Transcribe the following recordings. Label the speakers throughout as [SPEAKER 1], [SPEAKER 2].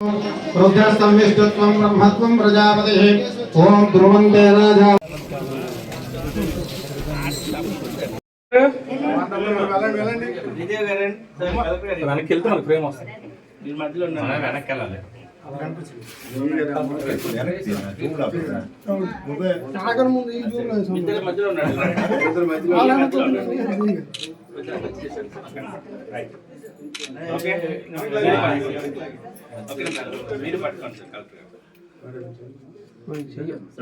[SPEAKER 1] रुद्रस्तं विष्णुत्वं ब्रह्मत्वं प्रजापतिः ॐ ध्रुवन्ते राजा
[SPEAKER 2] విజయ్ గారు sir collector గారు
[SPEAKER 3] వెనక్కి వెళ్తే మనకి ఫ్రేమ్ వస్తుంది
[SPEAKER 2] మీరు మధ్యలో ఉన్నారు
[SPEAKER 3] వెనక్కి వెళ్ళాలి
[SPEAKER 2] ఇద్దరు మధ్యలో ఉన్నాడు మీరు పట్టుకోండి. సార్ కలెక్టర్ గారు.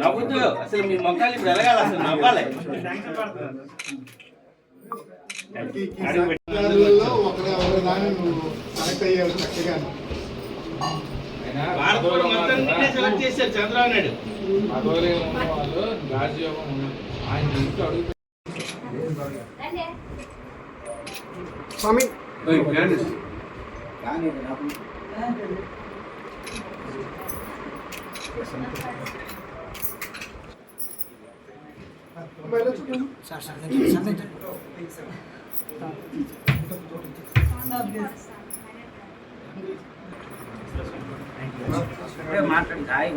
[SPEAKER 2] నవ్వుతూ అసలు మీ మొక్కలు ఇప్పుడు ఎలగాలి అసలు? నవ్వాలి. మొత్తం నిన్నే సెలెక్ట్ చేశారు చంద్రబాబు నాయుడు.
[SPEAKER 3] వాళ్ళు రాజయోగం ఉన్నది ఆయన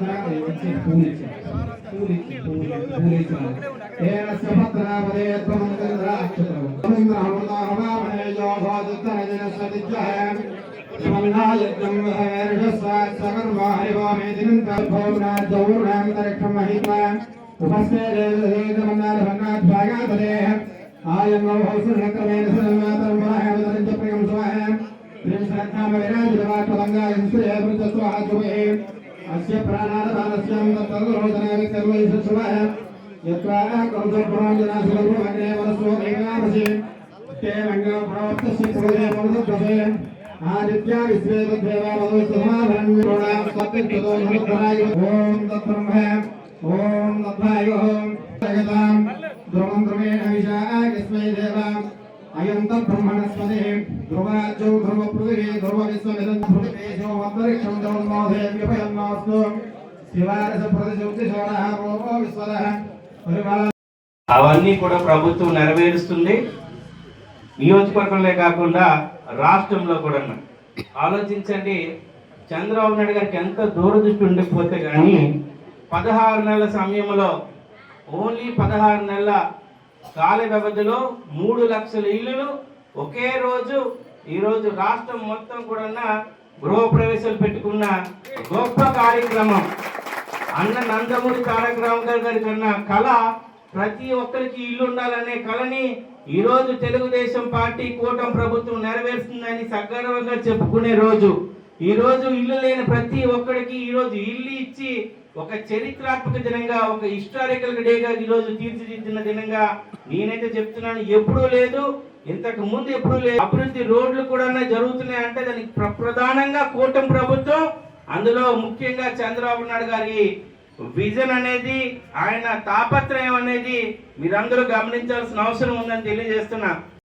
[SPEAKER 3] అడుగు
[SPEAKER 2] మొత్తం నిన్నే సెలెక్ట్ చేశారు చంద్రబాబు నాయుడు అస్య ప్రాణాధానస్యం यस्य प्राणानपानस्यां तत्तद्रोधनामि सर्वैष शुभः यत्रा कौशप्रणाजनासुरभुमन्ये मनसो मेघामसि ते मङ्गलप्राप्तस्य पुरोजे मनसद्वसे आदित्या विश्वेतदेवा मधुसमाभरण्योणां सत्यतो नमः ॐ तत्ब्रह्म, ॐ तद्भायोः। जगतां द्रुमं द्रुमेण विशाय यस्मै देवाम्। అవన్నీ కూడా ప్రభుత్వం నెరవేరుస్తుంది. నియోజకవర్గంలో కాకుండా రాష్ట్రంలో కూడా ఆలోచించండి చంద్రబాబు నాయుడు గారికి ఎంత దూరదృష్టి ఉండిపోతే కానీ పదహారు నెలల సమయంలో ఓన్లీ పదహారు నెలల కాల వ్యవధిలో మూడు లక్షల ఇల్లులు ఒకే రోజు ఈరోజు రాష్ట్రం మొత్తం కూడా గృహప్రవేశాలు పెట్టుకున్న గొప్ప కార్యక్రమం. అన్న నందమూరి తారక రామారావు గారి కన్నా కళ ప్రతి ఒక్కరికి ఇల్లు ఉండాలనే కళని ఈరోజు తెలుగుదేశం పార్టీ కూటమి ప్రభుత్వం నెరవేరుస్తుందని సగర్వంగా చెప్పుకునే రోజు. ఈరోజు ఇల్లు లేని ప్రతి ఒక్కరికి ఈరోజు ఇల్లు ఇచ్చి ఒక చరిత్రాత్మక దినంగా ఒక హిస్టారికల్ డేగా ఈ రోజు తీర్చిదిద్దిన దినంగా నేనైతే చెప్తున్నాను. ఎప్పుడూ లేదు ఇంతకు ముందు ఎప్పుడూ లేదు. అభివృద్ధి రోడ్లు కూడా జరుగుతున్నాయి అంటే దానికి ప్ర- ప్రధానంగా కూటమి ప్రభుత్వం అందులో ముఖ్యంగా చంద్రబాబు నాయుడు గారి విజన్ అనేది ఆయన తాపత్రయం అనేది మీరందరూ గమనించాల్సిన అవసరం ఉందని తెలియజేస్తున్నా.